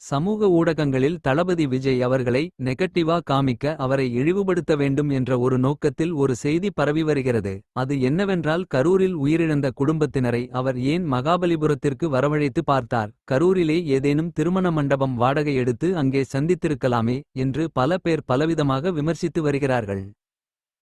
சமூக ஊடகங்களில் தளபதி விஜய் அவர்களை நெகட்டிவா காமிக்க அவரை இழிவுபடுத்த வேண்டும் என்ற ஒரு நோக்கத்தில் ஒரு செய்தி பரவி வருகிறது. அது என்னவென்றால் கரூரில் உயிரிழந்த குடும்பத்தினரை அவர் ஏன் மகாபலிபுரத்திற்கு வரவழைத்து பார்த்தார்? கரூரிலே ஏதேனும் திருமண மண்டபம் வாடகை எடுத்து அங்கே சந்தித்திருக்கலாமே என்று பல பேர் பலவிதமாக விமர்சித்து வருகிறார்கள்.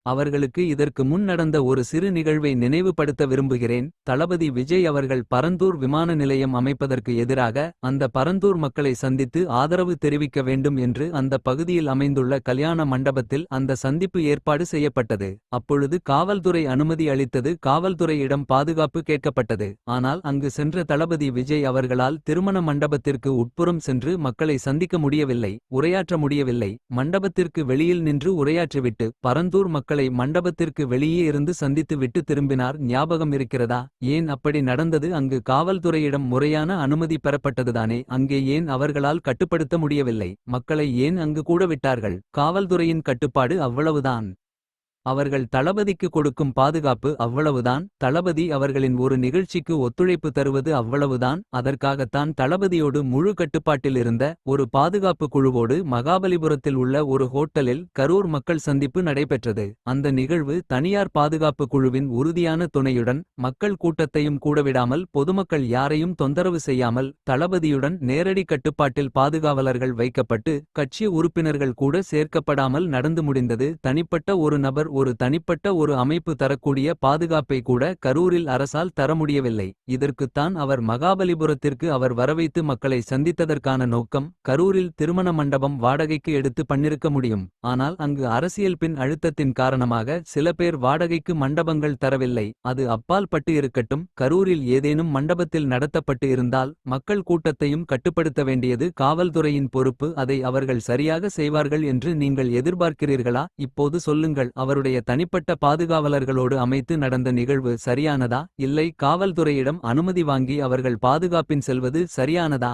அவர்களுக்கு இதற்கு முன் நடந்த ஒரு சிறு நிகழ்வை நினைவுபடுத்த விரும்புகிறேன். தளபதி விஜய் அவர்கள் பரந்தூர் விமான நிலையம் அமைப்பதற்கு எதிராக அந்த பரந்தூர் மக்களை சந்தித்து ஆதரவு தெரிவிக்க வேண்டும் என்று அந்த பகுதியில் அமைந்துள்ள கல்யாண மண்டபத்தில் அந்த சந்திப்பு ஏற்பாடு செய்யப்பட்டது. அப்பொழுது காவல்துறை அனுமதி அளித்தது காவல்துறையிடம் பாதுகாப்பு கேட்கப்பட்டது. ஆனால் அங்கு சென்ற தளபதி விஜய் அவர்களால் திருமண மண்டபத்திற்கு உட்புறம் சென்று மக்களை சந்திக்க முடியவில்லை உரையாற்ற முடியவில்லை. மண்டபத்திற்கு வெளியில் நின்று உரையாற்றிவிட்டு பரந்தூர் மக்கள் மக்களை மண்டபத்திற்கு வெளியே இருந்து சந்தித்து விட்டு திரும்பினார். ஞாபகம் இருக்கிறதா? ஏன் அப்படி நடந்தது? அங்கு காவல்துறையிடம் முறையான அனுமதி பெறப்பட்டதுதானே? அங்கே ஏன் அவர்களால் கட்டுப்படுத்த முடியவில்லை? மக்களை ஏன் அங்கு கூட விட்டார்கள்? காவல்துறையின் கட்டுப்பாடு அவ்வளவுதான். அவர்கள் தளபதிக்கு கொடுக்கும் பாதுகாப்பு அவ்வளவுதான். தளபதி அவர்களின் ஒரு நிகழ்ச்சிக்கு ஒத்துழைப்பு தருவது அவ்வளவுதான். அதற்காகத்தான் தளபதியோடு முழு கட்டுப்பாட்டில் இருந்த ஒரு பாதுகாப்பு குழுவோடு மகாபலிபுரத்தில் உள்ள ஒரு ஹோட்டலில் கரூர் மக்கள் சந்திப்பு நடைபெற்றது. அந்த நிகழ்வு தனியார் பாதுகாப்பு குழுவின் உறுதியான துணையுடன் மக்கள் கூட்டத்தையும் கூடவிடாமல் பொதுமக்கள் யாரையும் தொந்தரவு செய்யாமல் தளபதியுடன் நேரடி கட்டுப்பாட்டில் பாதுகாவலர்கள் வைக்கப்பட்டு கட்சி உறுப்பினர்கள் கூட சேர்க்கப்படாமல் நடந்து முடிந்தது தனிப்பட்ட ஒரு நபர் ஒரு தனிப்பட்ட ஒரு அமைப்பு தரக்கூடிய பாதுகாப்பை கூட கரூரில் அரசால் தர முடியவில்லை. இதற்குத்தான் அவர் மகாபலிபுரத்திற்கு அவர் வரவைத்து மக்களை சந்தித்ததற்கான நோக்கம் கரூரில் திருமண மண்டபம் வாடகைக்கு எடுத்து பண்ணிருக்க முடியும். ஆனால் அங்கு அரசியல் பின் அழுத்தத்தின் காரணமாக சில பேர் வாடகைக்கு மண்டபங்கள் தரவில்லை. அது அப்பால் பட்டு இருக்கட்டும் கரூரில் ஏதேனும் மண்டபத்தில் நடத்தப்பட்டு இருந்தால் மக்கள் கூட்டத்தையும் கட்டுப்படுத்த வேண்டியது காவல்துறையின் பொறுப்பு. அதை அவர்கள் சரியாக செய்வார்கள் என்று நீங்கள் எதிர்பார்க்கிறீர்களா? இப்போது சொல்லுங்கள் அவருடைய தனிப்பட்ட பாதுகாவலர்களோடு அமைத்து நடந்த நிகழ்வு சரியானதா? இல்லை காவல்துறையிடம் அனுமதி வாங்கி அவர்கள் பாதுகாப்பின் செல்வது சரியானதா?